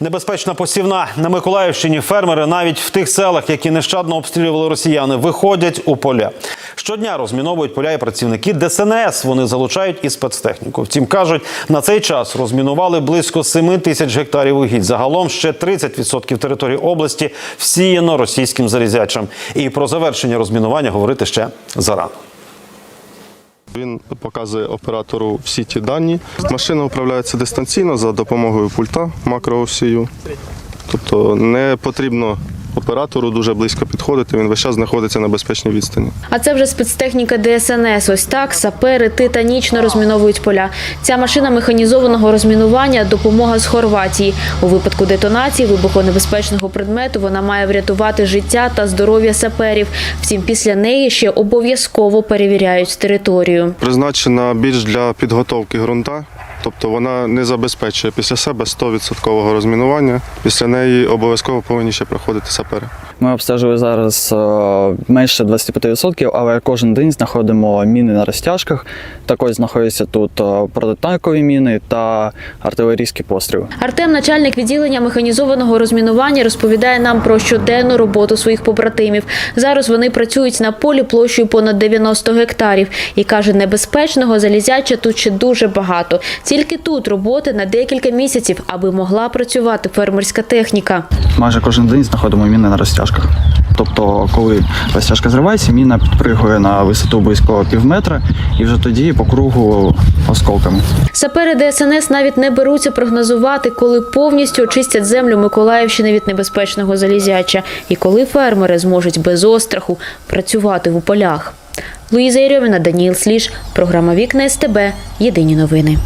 Небезпечна посівна на Миколаївщині. Фермери навіть в тих селах, які нещадно обстрілювали росіяни, виходять у поля. Щодня розміновують поля і працівники ДСНС. Вони залучають і спецтехніку. Втім, кажуть, на цей час розмінували близько 7 тисяч гектарів угідь. Загалом ще 30% території області всіяно російським залізячам. І про завершення розмінування говорити ще зарано. Він показує оператору всі ті дані. Машина управляється дистанційно за допомогою пульта макроосію. Тобто не потрібно оператору дуже близько підходити, він весь час знаходиться на безпечній відстані. А це вже спецтехніка ДСНС. Ось так сапери титанічно розміновують поля. Ця машина механізованого розмінування допомога з Хорватії. У випадку детонації вибухонебезпечного предмету вона має врятувати життя та здоров'я саперів. Втім, після неї ще обов'язково перевіряють територію. Призначена більш для підготовки ґрунта, тобто вона не забезпечує після себе 100% розмінування. Після неї обов'язково повинні ще проходити сапери. Ми обстежили зараз е, менше 25%, але кожен день знаходимо міни на розтяжках. Також знаходяться тут е, протитанкові міни та артилерійські постріли. Артем, начальник відділення механізованого розмінування, розповідає нам про щоденну роботу своїх побратимів. Зараз вони працюють на полі площею понад 90 гектарів і каже, небезпечного залізяча тут ще дуже багато. Тільки тут роботи на декілька місяців, аби могла працювати фермерська техніка. Майже кожен день знаходимо міни на розтяжках. Тобто, коли розтяжка зривається, міна підпригує на висоту близько пів метра і вже тоді по кругу осколками. Сапери ДСНС навіть не беруться прогнозувати, коли повністю очистять землю Миколаївщини від небезпечного залізяча і коли фермери зможуть без остраху працювати у полях. Луїза Єрьоміна, Даніл Сліж, програма Вікна СТБ. Єдині новини.